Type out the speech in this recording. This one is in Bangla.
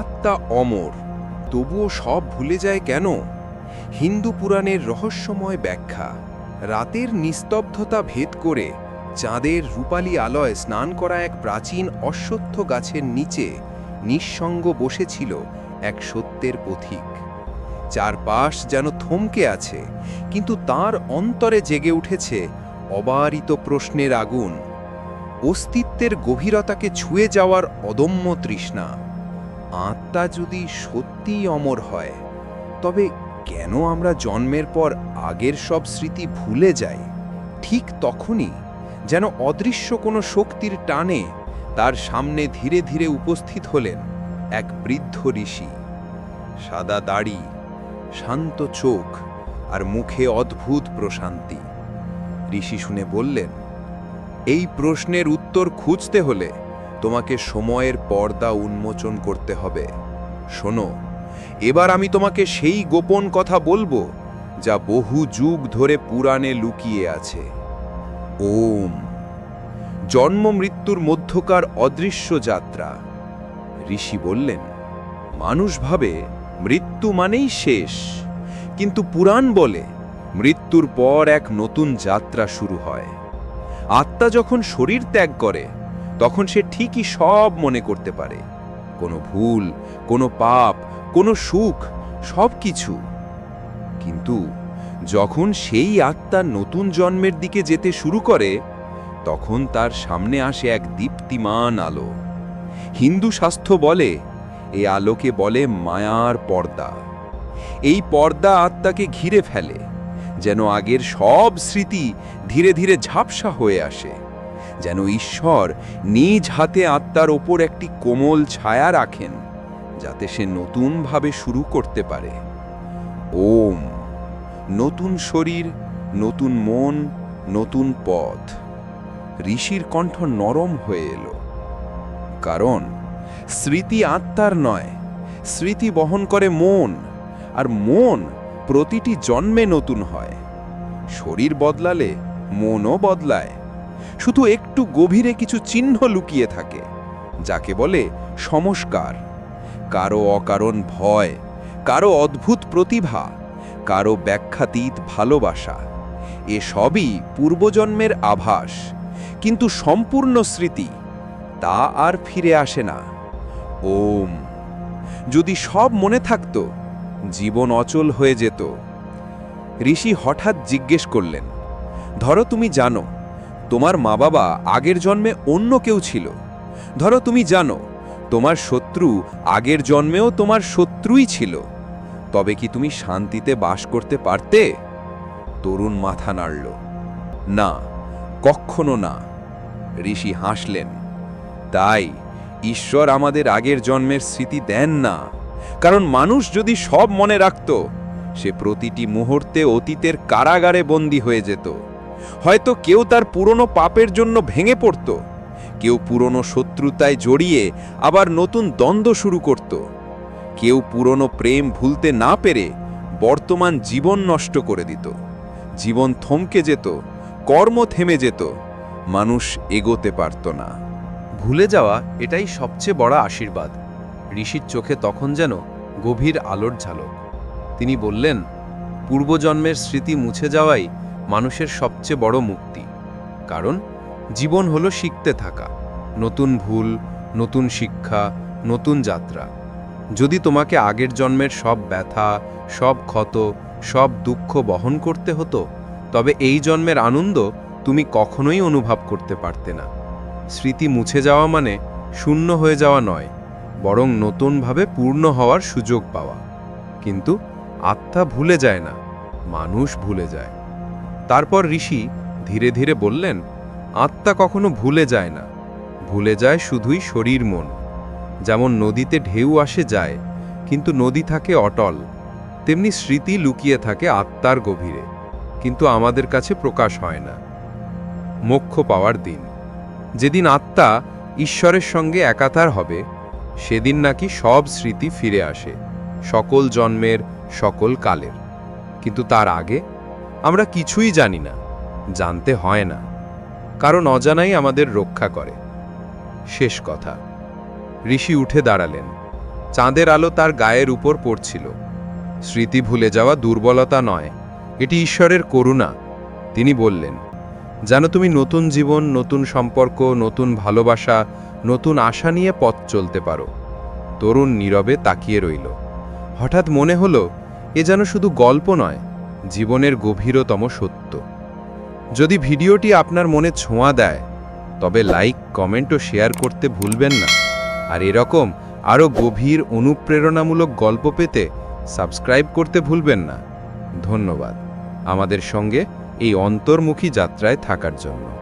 আত্মা অমর, তবুও সব ভুলে যায় কেন? হিন্দু পুরাণের রহস্যময় ব্যাখ্যা, রাতের নিস্তব্ধতা ভেদ করে চাঁদের রূপালী আলয় স্নান করা এক প্রাচীন অশ্বত্থ গাছের নিচে নিঃসঙ্গ বসেছিল এক সত্যের পথিক। চারপাশ যেন থমকে আছে, কিন্তু তার অন্তরে জেগে উঠেছে অবারিত প্রশ্নের আগুন। অস্তিত্বের গভীরতাকে ছুঁয়ে যাওয়ার অদম্য তৃষ্ণা। আত্মা যদি সত্যিই অমর হয়, তবে কেন আমরা জন্মের পর আগের সব স্মৃতি ভুলে যাই? ঠিক তখনই যেন অদৃশ্য কোনো শক্তির টানে তার সামনে ধীরে ধীরে উপস্থিত হলেন এক বৃদ্ধ ঋষি। সাদা দাড়ি, শান্ত চোখ আর মুখে অদ্ভুত প্রশান্তি। ঋষি শুনে বললেন, এই প্রশ্নের উত্তর খুঁজতে হলে তোমাকে সময়ের পর্দা উন্মোচন করতে হবে। শোনো, এবার আমি তোমাকে সেই গোপন কথা বলব, যা বহু যুগ ধরে পুরাণে লুকিয়ে আছে। ওম। জন্ম মৃত্যুর মধ্যকার অদৃশ্য যাত্রা। ঋষি বললেন, মানুষ ভাবে মৃত্যু মানেই শেষ, কিন্তু পুরাণ বলে মৃত্যুর পর এক নতুন যাত্রা শুরু হয়। আত্মা যখন শরীর ত্যাগ করে তখন সে ঠিকই সব মনে করতে পারে। কোনো ভুল, কোনো পাপ, কোনো সুখ, সব কিছু। কিন্তু যখন সেই আত্মা নতুন জন্মের দিকে যেতে শুরু করে, তখন তার সামনে আসে এক দীপ্তিমান আলো। হিন্দু স্বাস্থ্য বলে এই আলোকে বলে মায়ার পর্দা। এই পর্দা আত্মাকে ঘিরে ফেলে, যেন আগের সব স্মৃতি ধীরে ধীরে ঝাপসা হয়ে আসে। যেন ঈশ্বর নিজ হাতে আত্মার ওপর একটি কোমল ছায়া রাখেন, যাতে সে নতুনভাবে শুরু করতে পারে। ওম, নতুন শরীর, নতুন মন, নতুন পথ। ঋষির কণ্ঠ নরম হয়ে এলো। কারণ, স্মৃতি আত্মার নয়, স্মৃতি বহন করে মন, আর মন প্রতিটি জন্মে নতুন হয়। শরীর বদলালে মনও বদলায়। শুধু একটু গভীরে কিছু চিহ্ন লুকিয়ে থাকে, যাকে বলে সংস্কার কারও অকারণ ভয়, কারও অদ্ভুত প্রতিভা, কারও ব্যাখ্যাতীত ভালোবাসা। এসবই পূর্বজন্মের আভাস, কিন্তু সম্পূর্ণ স্মৃতি, তা আর ফিরে আসে না। ওম। যদি সব মনে থাকত, জীবন অচল হয়ে যেত। ঋষি হঠাৎ জিজ্ঞেস করলেন, ধরো তুমি জানো তোমার মা বাবা আগের জন্মে অন্য কেউ ছিল। ধরো তুমি জানো, তোমার শত্রু আগের জন্মেও তোমার শত্রুই ছিল। তবে কি তুমি শান্তিতে বাস করতে পারতে? তরুণ মাথা নাড়ল। না কখনো না। ঋষি হাসলেন। তাই ঈশ্বর আমাদের আগের জন্মের স্মৃতি দেন না। কারণ মানুষ যদি সব মনে রাখত, সে প্রতিটি মুহূর্তে অতীতের কারাগারে বন্দী হয়ে যেত। হয়তো কেউ তার পুরনো পাপের জন্য ভেঙে পড়ত। কেউ পুরনো শত্রুতায় জড়িয়ে আবার নতুন দ্বন্দ্ব শুরু করত। কেউ পুরনো প্রেম ভুলতে না পেরে বর্তমান জীবন নষ্ট করে দিত। জীবন থমকে যেত, কর্ম থেমে যেত, মানুষ এগোতে পারত না। ভুলে যাওয়া এটাই সবচেয়ে বড় আশীর্বাদ। ঋষির চোখে তখন যেন গভীর আলোর ঝালক। তিনি বললেন, পূর্বজন্মের স্মৃতি মুছে যাওয়াই মানুষের সবচেয়ে বড় মুক্তি। কারণ, জীবন হলো শিখতে থাকা, নতুন ভুল, নতুন শিক্ষা, নতুন যাত্রা। যদি তোমাকে আগের জন্মের সব ব্যথা, সব ক্ষত, সব দুঃখ বহন করতে হতো, তবে এই জন্মের আনন্দ তুমি কখনোই অনুভব করতে পারতে না। স্মৃতি মুছে যাওয়া মানে শূন্য হয়ে যাওয়া নয়, বরং নতুনভাবে পূর্ণ হওয়ার সুযোগ পাওয়া। কিন্তু আত্মা ভুলে যায় না, মানুষ ভুলে যায়। তারপর ঋষি ধীরে ধীরে বললেন, আত্মা কখনো ভুলে যায় না। ভুলে যায় শুধুই শরীর মন। যেমন নদীতে ঢেউ আসে যায়, কিন্তু নদী থাকে অটল। তেমনি স্মৃতি লুকিয়ে থাকে আত্মার গভীরে, কিন্তু আমাদের কাছে প্রকাশ হয় না। মোক্ষ পাওয়ার দিন। যেদিন আত্মা ঈশ্বরের সঙ্গে একাতার হবে, সেদিন নাকি সব স্মৃতি ফিরে আসে, সকল জন্মের, সকল কালের। কিন্তু তার আগে আমরা কিছুই জানি না, জানতে হয় না। কারণ অজানাই আমাদের রক্ষা করে। শেষ কথা, ঋষি উঠে দাঁড়ালেন। চাঁদের আলো তার গায়ের উপর পড়ছিল। স্মৃতি ভুলে যাওয়া দুর্বলতা নয়, এটি ঈশ্বরের করুণা। তিনি বললেন, যেন তুমি নতুন জীবন, নতুন সম্পর্ক, নতুন ভালোবাসা, নতুন আশা নিয়ে পথ চলতে পারো। তরুণ নীরবে তাকিয়ে রইল। হঠাৎ মনে হলো, এ যেন শুধু গল্প নয় জীবনের গভীরতম সত্য। যদি ভিডিওটি আপনার মনে ছোঁয়া দেয়, তবে লাইক, কমেন্ট ও শেয়ার করতে ভুলবেন না। আর এরকম আরও গভীর অনুপ্রেরণামূলক গল্প পেতে সাবস্ক্রাইব করতে ভুলবেন না। ধন্যবাদ। আমাদের সঙ্গে এই অন্তর্মুখী যাত্রায় থাকার জন্য।